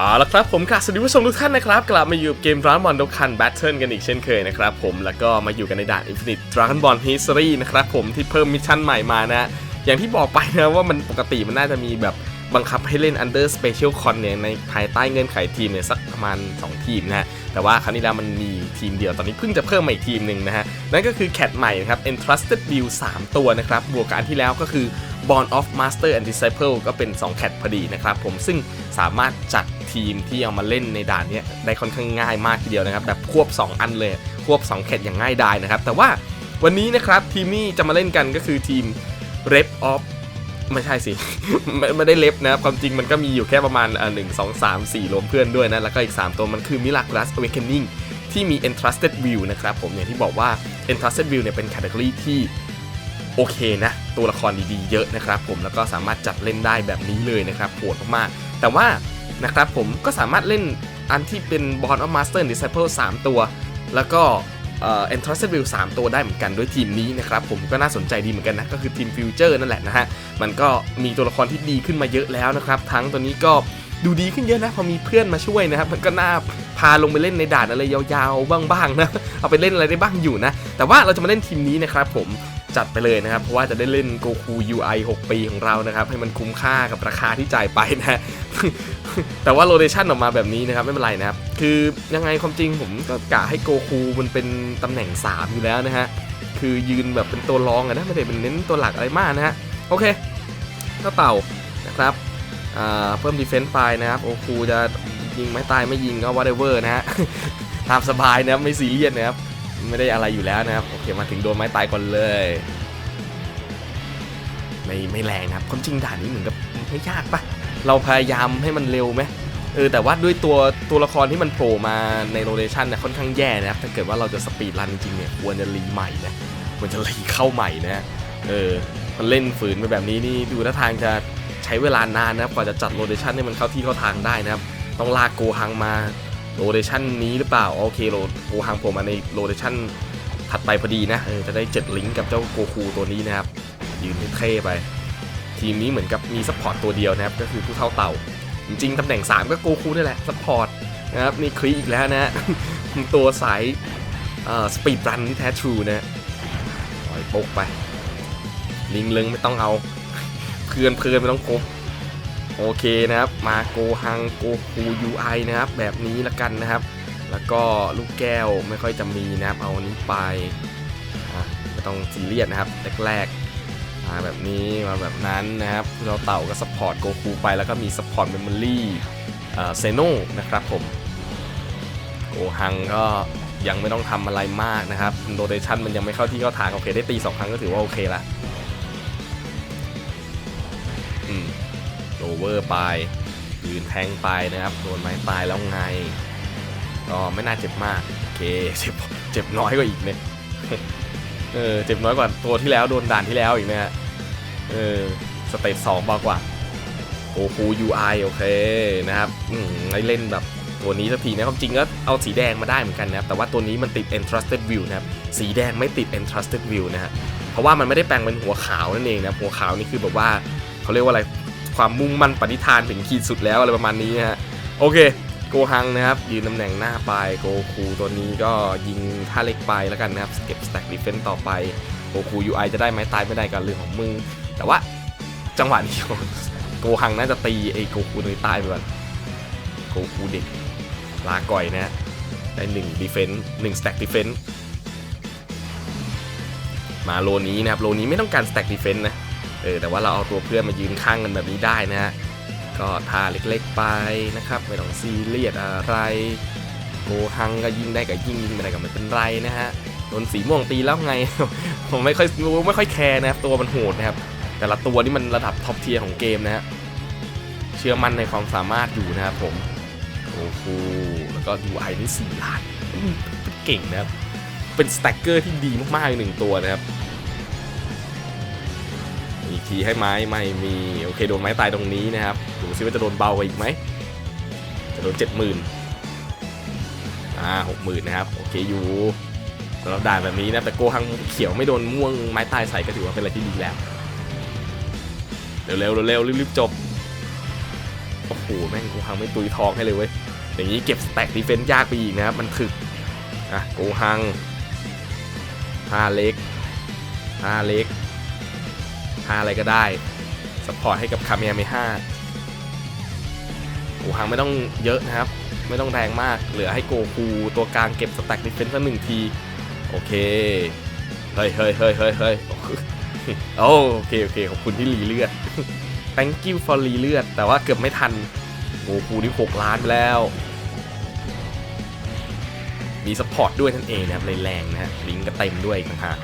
เอาละครับผมกราสวัสดีผู้ชมทุกท่านนะครับกลับมาอยู่กับเกม Dragon Ball Dokkan Battle กันอีกเช่นเคยนะครับผมแล้วก็มาอยู่กันในด่าน Infinite Dragon Ball History นะครับผมที่เพิ่มมิชชั่นใหม่มานะ อย่างที่บอกไปนะว่ามันปกติมันน่าจะมีแบบบังคับให้เล่น Under Special Con เนี่ยในภายใต้เงื่อนไขทีมเนี่ยสักประมาณ 2 ทีมนะฮะแต่ว่าครั้งนี้แล้วมันมีทีมเดียวตอนนี้เพิ่งจะเพิ่มมาอีกทีมหนึ่งนะฮะ นั่นก็คือแคทใหม่นะครับ Entrusted View 3 ตัวนะครับ บวกกับอันที่แล้วก็คือ Born of Master and Disciple ก็เป็น2แคทพอดีนะครับผมซึ่งสามารถจัดทีมที่เอามาเล่นในด่านเนี้ยได้ค่อนข้างง่ายมากทีเดียวนะครับ แบบควบ 2 อันเลย ควบ 2แคทอย่างง่ายดายนะครับ แต่ว่าวันนี้นะครับทีมนี้จะมาเล่นกันก็คือทีม Rep of ไม่ใช่สิไม่ไม่ได้เล็บนะครับ ความจริงมันก็มีอยู่แค่ประมาณอ่าหนึ่งสองสามสี่รวมเพื่อนด้วยนะ แล้วก็อีก 3 ตัวมันคือ Miraculous Awakening ที่มี Entrusted View นะครับผมอย่างที่บอกว่า Entrusted View เนี่ยเป็น category ที่โอเคนะ ตัวละครดีๆ เยอะนะครับผมแล้วก็สามารถจัดเล่นได้แบบนี้เลยนะครับโหดมากๆ แต่ว่านะครับผมก็สามารถเล่นอันที่เป็น Born of Master Disciple 3 ตัว แล้วก็เอ่อ Entrusted View 3ตัวได้เหมือนกันด้วยทีมนี้นะครับผมก็น่าสนใจดีเหมือนกันนะ ก็คือทีม Future นั่นแหละนะฮะ มันก็มีตัวละครที่ดีขึ้นมาเยอะแล้วนะครับ ทั้งตัวนี้ก็ ดูดีขึ้นเยอะนะ พอมีเพื่อนมาช่วยนะครับ มันก็น่าพาลงไปเล่นในด่านอะไรยาวๆ บ้างๆนะ เอาไปเล่นอะไรได้บ้างอยู่นะ แต่ว่าเราจะมาเล่นทีมนี้นะครับผมจัดไปเลยนะครับ เพราะว่าจะได้เล่นโกคู UI 6 ปีของเรานะครับ ให้มันคุ้มค่ากับราคาที่จ่ายไปนะ แต่ว่าโรเ t ชันออกมาแบบนี้นะครับ ไม่เป็นไรนะครับ คือยังไงความจริงผมก็กะให้โกคูมันเป็นตำแหน่ง 3 อยู่แล้วนะฮะ คือยืนแบบเป็นตัวรองอะนะไม่ได้เป็นเน้นตัวหลักอะไรมากนะฮะ โอเค ก็เต่านะครับ เพิ่มดีเฟนส์ไปนะครับโอคูจะยิงไม่ตายไม่ยิงก็ whatever นะฮะตามสบายนะครับไม่ซีเรียสนะครับไม่ได้อะไรอยู่แล้วนะครับโอเคมาถึงโดนไม้ตายก่อนเลยไม่ไม่แรงนะครับความจริงด่านนี้เหมือนกับไม่ยากปะเราพยายามให้มันเร็วไหมเออแต่ว่าด้วยตัวตัวละครที่มันโผล่มาในโรเ t ชันเนี่ยค่อนข้างแย่นะครับถ้าเกิดว่าเราจะสปีดรันจริงเนี่ยควรจะรีใหม่นะควรจะรีเข้าใหม่นะเออมันเล่นฝืนไปแบบนี้นี่ดูท่าทางจะ ช้เวลานานนะครับกว่าจะจัดโรเ t ชันให้มันเข้าที่เข้าทางได้นะครับต้องลากโกฮังมาโรเ t ชันนี้หรือเปล่าโอเคโรโกฮังผล่มาในโรเ t ชันถัดไปพอดีนะออจะได้เจ็ดลิงก์กับเจ้าโกคูตัวนี้นะครับ ยืนเท่ไป ทีมนี้เหมือนกับมีซัพพอร์ตตัวเดียวนะครับ ก็คือผู้เท่าเต่า จริงๆตำแหน่ง 3 ก็โกคูนี่แหละซัพพอร์ตนะครับนี่คลีอีกแล้วนะฮะตัวสายสปีดรันที่แท้ทรูนะฮะปล่อยปกไป ลิงเลิงไม่ต้องเอา เพื่อนเพื่อนไม่ต้องครบโอเคนะครับ มาโกฮังโกคูยูไอนะครับ แบบนี้ละกันนะครับ แล้วก็ลูกแก้วไม่ค่อยจะมีนะครับ เอาอันนี้ไปอะไม่ต้องซีเรียสนะครับแรกๆมาแบบนี้มาแบบนั้นนะครับ เราเต่าก็สปอร์ตโกคูไปแล้วก็มีสปอร์ตเมมโมรี่เซโนนะครับผมโกฮังก็ยังไม่ต้องทำอะไรมากนะครับโรเ t ชันมันยังไม่เข้าที่เข้าทางโอเคได้ตี2ครั้งก็ถือว่าโอเคละ โรเวอร์ไปยืนแทงไปนะครับ โดนไม้ตายแล้วไง ก็ไม่น่าเจ็บมาก โอเค เจ็บเจ็บน้อยกว่าอีกเนี่ยเออเจ็บน้อยกว่าตัวที่แล้วโดนด่านที่แล้วอีกนะฮะเออสเตจสองเบากว่าโอ้โห UI โอเคนะครับอืมได้เล่นแบบตัวนี้สักทีนะความจริงก็เอาสีแดงมาได้เหมือนกันนะครับแต่ว่าตัวนี้มันติด Entrusted View นะครับสีแดงไม่ติด Entrusted View นะฮะเพราะว่ามันไม่ได้แปลงเป็นหัวขาวนั่นเองนะหัวขาวนี่คือแบบว่า เขาเรียกว่าอะไรความมุ่งมั่นปณิธานถึงขีดสุดแล้วอะไรประมาณนี้ฮะโอเคโกฮังนะครับ ยืนตำแหน่งหน้าไปโกคูตัวนี้ก็ยิงท่าเล็กไปแล้วกันนะครับเก็บสแต็กดีเฟนต์ต่อไปโกคู UI จะได้ไหมตายไม่ได้กับเรื่องของมึง แต่ว่าจังหวะนี้โกฮังน่าจะตีไอ้โกคูตัวนี้ตายไปก่อนโกคูเด็กลาก่อยนะฮะได้หนึ่งดีเฟนต์หนึ่งสแต็กดีเฟนต์มาโลนี้นะครับ โลนี้ไม่ต้องการสแต็กดีเฟนต์นะ เออแต่ว่าเราเอาตัวเพื่อนมายืนข้างกันแบบนี้ได้นะฮะก็ท่าเล็กๆไปนะครับไม่ต้องซีเรียสอะไรโกฮังก็ยิงได้กับยิงยิงไม่ได้ก็ไม่เป็นไรนะฮะโดนสีม่วงตีแล้วไง ผมไม่ค่อยไม่ค่อยแคร์นะครับตัวมันโหดนะครับ แต่ละตัวนี่มันระดับท็อปเทียร์ของเกมนะฮะเชื่อมั่นในความสามารถอยู่นะครับผมโอ้โหแล้วก็ UI นี่สี่ล้านเก่งนะครับเป็นสแต็กเกอร์ที่ดีมากๆหนึ่งตัวนะครับ อีกทีให้ไม้ไม่มีโอเคโดนไม้ตายตรงนี้นะครับดูซิว่าจะโดนเบากว่าอีกไหมจะโดนเจ็ดหมื่นอ่าหกหมื่นนะครับโอเคอยู่สำหรับด่านแบบนี้นะแต่โกฮังเขียวไม่โดนม่วงไม้ตายใส่ก็ถือว่าเป็นอะไรที่ดีแล้วเร็วๆเร็วๆรีบๆจบโอ้โหแม่งโกฮังไม่ตุยทองให้เลยเว้ยอย่างนี้เก็บสแต็กดีเฟนซ์ยากไปอีกนะครับมันถึกอะโกฮังท่าเล็กท่าเล็กาอะไรก็ได้สปอร์ตให้กับคาเมียเมห้าโกฮังไม่ต้องเยอะนะครับ ไม่ต้องแรงมาก เหลือให้โกคูตัวกลางเก็บสแต็กดีเฟนซ์สักหนึ่งที โอเค เฮ้ยเฮ้ยเฮ้ยเฮ้ยเฮ้ยโอเค โอเค ขอบคุณที่รีเลือด thank you for รีเลือด แต่ว่าเกือบไม่ทันโกคูนี่6ล้านไปแล้ว มีสปอร์ตด้วยนั่นเองนะครับเลยแรงนะฮะลิงก์ก็เต็มด้วยอีกนะฮะ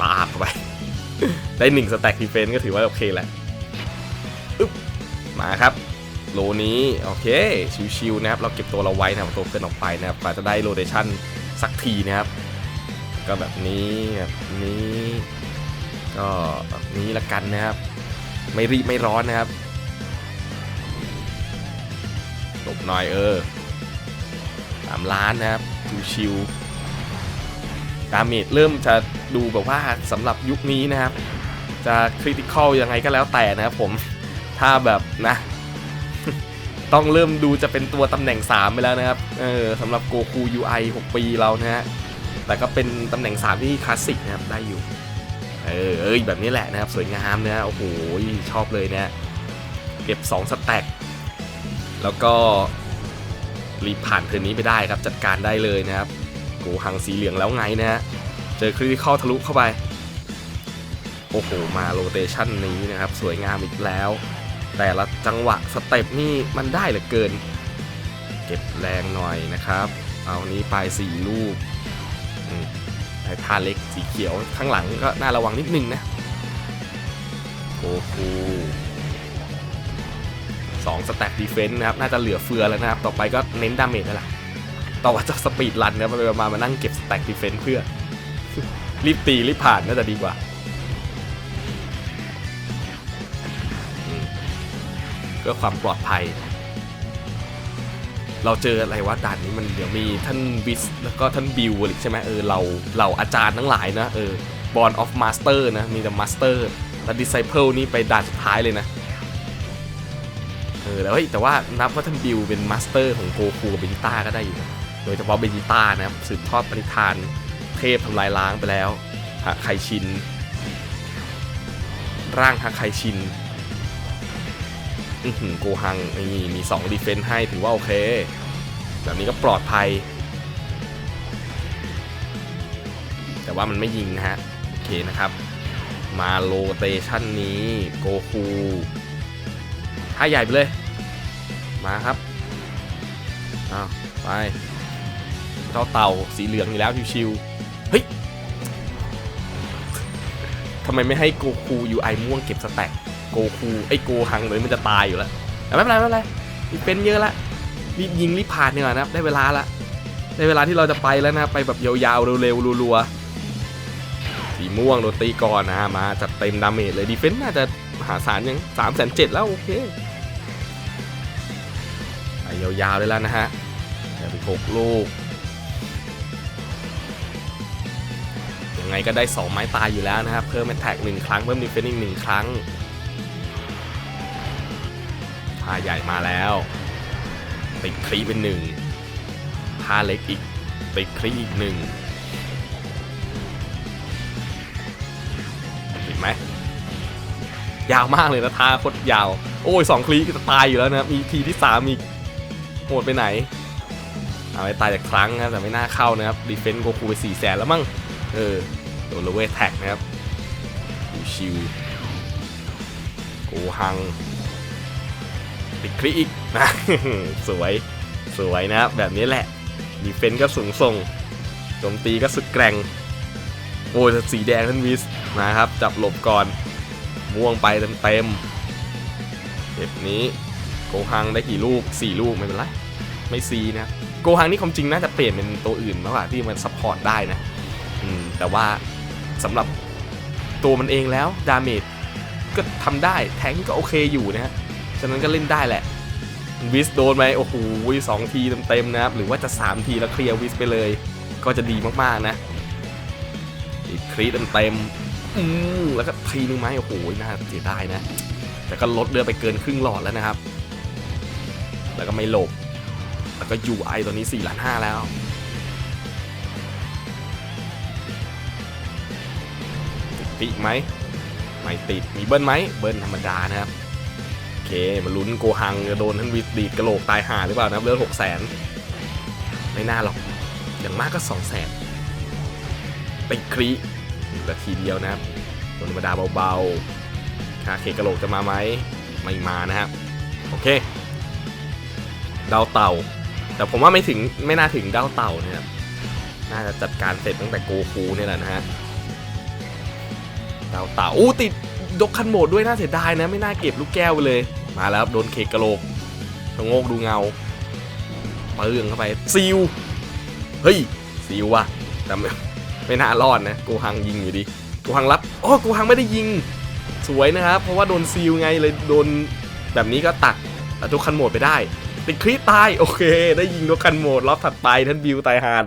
ปาบเข้าไป ได้หนึ่งสแต็กดีเฟนซ์ก็ถือว่าโอเคแหล้วอึ๊บมาครับ โลนี้ โอเค ชิวๆนะครับ เราเก็บตัวเราไว้นะครับตัวเกินออกไปนะครับกว่าจะได้โรเดชั่นสักทีนะครับ ก็แบบนี้แบบนี้ ก็แบบนี้ละกันนะครับ ไม่รีบไม่ร้อนนะครับหลบหน่อยเออสามล้านนะครับชิวๆ ดาเมจเริ่มจะดูแบบว่าสำหรับยุคนี้นะครับ จะคริติคอลยังไงก็แล้วแต่นะครับผมถ้าแบบนะ ต้องเริ่มดูจะเป็นตัวตำแหน่ง 3 ไปแล้วนะครับเออสำหรับโกคู UI 6 ปีเรานะฮะแต่ก็เป็นตำแหน่ง 3 ที่คลาสสิกนะครับได้อยู่เออเอ้ยแบบนี้แหละนะครับ สวยงามนะโอ้โหชอบเลยเนะเก็บ 2 สแต็กแล้วก็รีบผ่านเทิร์นนี้ไปได้ครับจัดการได้เลยนะครับ โกหังสีเหลืองแล้วไงนะฮะ เจอคริติคอลทะลุเข้าไป โอ้โห มาโรเตชันนี้นะครับ สวยงามอีกแล้ว แต่ละจังหวะสเต็ปนี่มันได้เหลือเกิน เก็บแรงหน่อยนะครับ เอานี้ไปสี่ลูกอืมไอ้ทาเล็กสีเขียวข้างหลังก็น่าระวังนิดนึงนะโกคูสองสแต็กดีเฟนต์นะครับ น่าจะเหลือเฟือแล้วนะครับ ต่อไปก็เน้นดาเมจนั่นแหละ ต่อว่าจะสปีดรันนะไปมามานั่งเก็บสแต็กดีเฟนต์เพื่อ รีบตี รีบผ่านน่าจะดีกว่า เพื่อความปลอดภัย เราเจออะไรวะด่านนี้มันเดี๋ยวมีท่านวิส แล้วก็ท่านบิวอีกใช่ไหมเออเราเราอาจารย์ทั้งหลายนะ เออบอลออฟมาสเตอร์นะ มีแต่มาสเตอร์และดิไซเพิลนี่ไปด่านสุดท้ายเลยนะเออแล้วเฮ้ยแต่ว่านับว่าท่านบิวเป็นมาสเตอร์ของโกคูกับเบจิต้าก็ได้อยู่นะ โดยเฉพาะเบจิต้านะครับสืบทอดปณิธานเทพทำลายล้างไปแล้วฮะไคชิน ร่างฮะไคชินอื้อหือโกหังนี่มี2ดีเฟนต์ให้ถือว่าโอเค แบบนี้ก็ปลอดภัย แต่ว่ามันไม่ยิงนะฮะ โอเคนะครับ มาโลเตชันนี้โกคูท่าใหญ่ไปเลย มาครับ อ้าว ไป เท่าเต่าสีเหลืองอีกแล้วชิวๆเฮ้ยทำไมไม่ให้โกคู UI ม่วงเก็บสแต็กโกคูไอโกหังเลยมันจะตายอยู่แล้วแต่ไม่เป็นไรไม่เป็นไรีเป็นเยอะละรีบยิงรีบผ่านดีกว่านะครับได้เวลาละได้เวลาที่เราจะไปแล้วนะไปแบบยาวๆเร็วๆรัวๆสีม่วงโดนตีก่อนนะมาจัดเต็มดาเมจเลยดีเฟนส์น่าจะมหาศาลยังสามแสนเจ็ดแล้วโอเคไปยาวๆเลยแล้วนะฮะเดี๋ยวไปหกลูก ยังไงก็ได้ 2 ไม้ตายอยู่แล้วนะครับ เพิ่มแท็กหนึ่งครั้ง เพิ่มดีเฟนส์อีกหนึ่งครั้งพาใหญ่มาแล้วติดคลีเป็นหนึ่งพาเล็กอีกติดคลีอีกหนึ่งเห็นไหมยาวมากเลยนะท่าโคตรยาว โอ้ยสองคลีก็จะตายอยู่แล้วนะครับมีทีที่สามอีกโหดไปไหน เอาไปตายจากครั้งนะแต่ไม่น่าเข้านะครับดีเฟนต์โกคูไปสี่แสนแล้วมั้ง เออโดนเลเวทแท็กนะครับชิวโกฮังติดคลิกอีกนะสวยสวยนะครับแบบนี้แหละดีเฟนก็สูงส่งโจมตีก็สุดแกร่ง โอ้ยสีแดงท่านวิสนะครับ จับหลบก่อน ม่วงไปเต็มเต็มๆเก็บนี้โกฮังได้กี่ลูก 4 ลูกไม่เป็นไร ไม่ซีนะ โกฮังนี่ความจริงน่าจะเปลี่ยนเป็นตัวอื่นมากกว่าที่มันซัพพอร์ตได้นะ แต่ว่าสำหรับตัวมันเองแล้วดาเมจก็ทำได้แทงก็โอเคอยู่นะฮะฉะนั้นก็เล่นได้แหละวิสโดนไหมโอ้โหสองทีเต็มๆนะครับ หรือว่าจะ 3 ทีแล้วเคลียร์วิสไปเลย ก็จะดีมากๆนะอีกครีเต็มๆอืมแล้วก็ทีนึงไหมโอ้โหน่าเสียดายนะ แต่ก็ลดเรือไปเกินครึ่งหลอดแล้วนะครับ แล้วก็ไม่หลบ แล้วก็ UI ตัวนี้4ล้าน5แล้ว ปีกไหมไม่ติดมีเบิ้ลไหมเบิ้ลธรรมดานะครับโอเคมาลุ้นโกหังจะโดนท่านวิดดีดกระโหลกตายห่าหรือเปล่านะครับเลือดหกแสนไม่น่าหรอกอย่างมากก็สองแสนติดครีแต่ทีเดียวนะครับธรรมดาเบาๆคาเคกระโหลกจะมาไหมไม่มานะครับโอเคดาวเต่า แต่ผมว่าไม่ถึงไม่น่าถึงดาวเต่าเนี่ยครับน่าจะจัดการเสร็จตั้งแต่โกคูเนี่ยแหละนะฮะ ดาวเต่าอู้ติดดกคันโหมดด้วยน่าเสียดายนะ ไม่น่าเก็บลูกแก้วไปเลย มาแล้วครับโดนเคกกระโหลกชะโงกดูเงาเปื้องเข้าไปซิลเฮ้ยซิลว่ะแต่ไม่ไม่น่ารอดนะกูฮังยิงอยู่ดีกูฮังรับโอ้กูฮังไม่ได้ยิง สวยนะครับ เพราะว่าโดนซิลไงเลยโดนแบบนี้ก็ตัดทุกคันโหมดไปได้ติดคลิตายโอเค ได้ยิงทุกคันโหมดรอบถัดไปท่านบิวตายหาน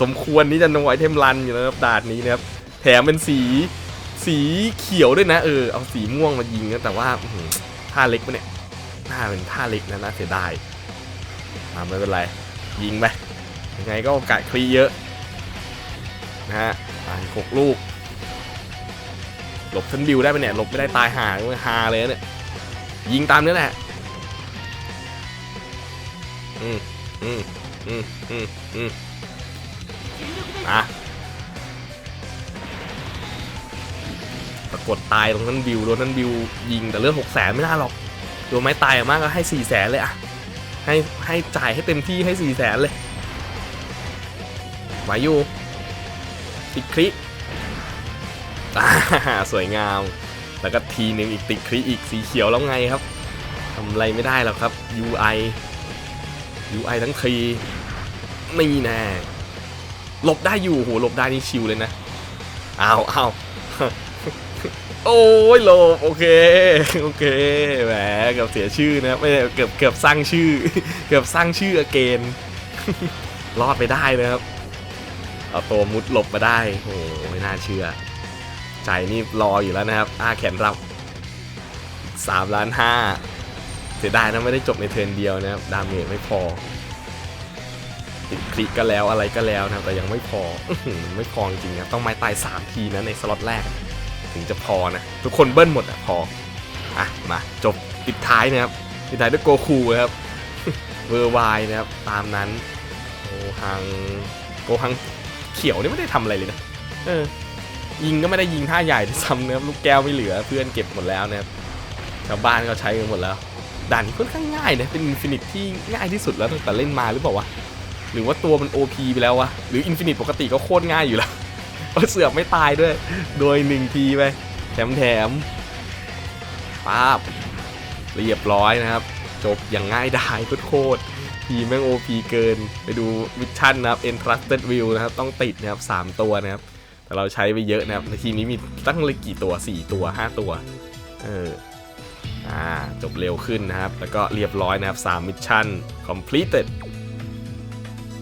สมควรที่จะโนไอเทมรันอยู่นะครับด่านนี้นะครับ แถมเป็นสีสีเขียวด้วยนะเออเอาสีม่วงมายิงนะแต่ว่าท่าเล็กปะเนี่ยท่าเป็นท่าเล็กนะน่าเสียดายมาไม่เป็นไร ยิงไปยังไงก็โอกาสคลีเยอะนะฮะอ่านหกลูก หลบทันบิวได้ปะเนี่ยหลบไม่ได้ตายหาฮาเลยเนี่ยยิงตามนี้แหละอืมอืมอืมอืมอืมอะ กฏตายตรงนั้นบิวโดนนั้นบิวยิงแต่เรื่องหกแสนไม่น่าหรอกโดนไม้ตายมากก็ให้สี่แสนเลยอะให้ให้จ่ายให้เต็มที่ให้สี่แสนเลยไหวอยู่ติดคลิสวยงาม แล้วก็ทีหนึ่งอีกติดคลิอีกสีเขียวแล้วไงครับทำอะไรไม่ได้หรอกครับ UI UI ทั้งทีนี่แน่หลบได้อยู่โหหลบได้นี่ชิวเลยนะอ้าวอ้าว โอ้ยโลบโอเคโอเคแหมเกือบเสียชื่อนะไม่เกือบเกือบสร้างชื่อ เกือบสร้างชื่อเกนรอดไปได้นะครับเอาตัวมุดหลบมาได้โอ้ไม่น่าเชื่อ ใจนี่รออยู่แล้วนะครับอ้าแขนรับ3ล้านห้าเสียดายนะไม่ได้จบในเทิร์นเดียวนะครับดาเมจไม่พอติดคลิกก็แล้วอะไรก็แล้วนะแต่ยังไม่พอไม่พอจริงนะต้องไม้ตาย 3 ทีนะในสล็อตแรก ถึงจะพอนะ ทุกคนเบิ้ลหมดอะพอ อะ มา จบปิดท้ายนะครับปิดท้ายด้วยโกคูครับเวอร์ไวนะครับ ตามนั้นโกฮังโกฮังเขียวนี่ไม่ได้ทำอะไรเลยนะเออยิงก็ไม่ได้ยิงท่าใหญ่ซ้ำนะครับลูกแก้วไม่เหลือเพื่อนเก็บหมดแล้วนะครับชาวบ้านก็ใช้กันหมดแล้วด่านนี้ค่อนข้างง่ายนะเป็นอินฟินิตที่ง่ายที่สุดแล้วตั้งแต่เล่นมาหรือเปล่าวะหรือว่าตัวมัน OP ไปแล้ววะหรืออินฟินิตปกติก็โคตรง่ายอยู่แล้ว เสือกไม่ตายด้วย โดยหนึ่งทีไปแถมแถมป้าบเรียบร้อยนะครับ จบอย่างง่ายดายโคตรๆทีแม่งโอพีเกิน ไปดูมิชชั่นนะครับ Entrusted View นะครับ ต้องติดนะครับ 3 ตัวนะครับ แต่เราใช้ไปเยอะนะครับ ในทีมนี้มีตั้งเลยกี่ตัว 4 ตัว 5 ตัว เออ อ่า จบเร็วขึ้นนะครับ แล้วก็เรียบร้อยนะครับ 3 มิชชั่น completed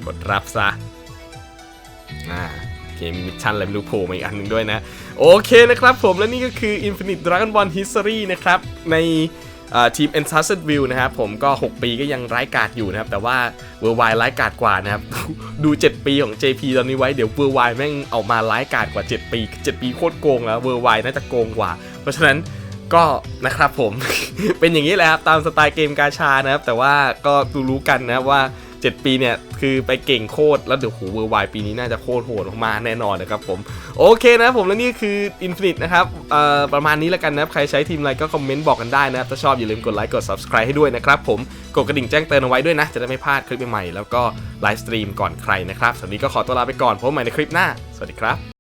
กดรับซะ อ่า คมีมิชชั่นอะไรไม่รู้โผล่มาอีกอันหนึ่งด้วยนะ โอเคนะครับผมและนี่ก็คือ Infinite Dragon Ball History นะครับ ในทีม e n t r u s t e d View นะครับผมก็ 6 ปีก็ยังไร้การ์ดอยู่นะครับ แต่ว่า Worldwide ไร้การ์ดกว่านะครับ ดู 7 ปีของ JP ตอนนี้ไว้เดี๋ยว Worldwide แม่งออกมาไร้การ์ดกว่า 7 ปี 7 ปีโคตรโกงแล้ว Worldwide น่าจะโกงกว่า เพราะฉะนั้นก็นะครับผม เป็นอย่างนี้แหละครับ ตามสไตล์เกมกาชานะครับ แต่ว่าก็รู้กันนะว่า 7 ปีเนี่ย คือไปเก่งโคตร แล้วเดี๋ยวหูเวอร์ไวปีนี้น่าจะโคตรโหดมากแน่นอนนะครับผม โอเคนะผมและนี่คืออินฟินิตนะครับประมาณนี้แล้วกันนะครับใครใช้ทีมอะไรก็คอมเมนต์บอกกันได้นะครับ ถ้าชอบอย่าลืมกดไลค์กด Subscribe ให้ด้วยนะครับผมกดกระดิ่งแจ้งเตือนเอาไว้ด้วยนะ จะได้ไม่พลาดคลิปใหม่ๆแล้วก็ไลฟ์สตรีมก่อนใครนะครับสำหรับวันนี้ก็ขอตัวลาไปก่อนพบใหม่ในคลิปหน้าสวัสดีครับ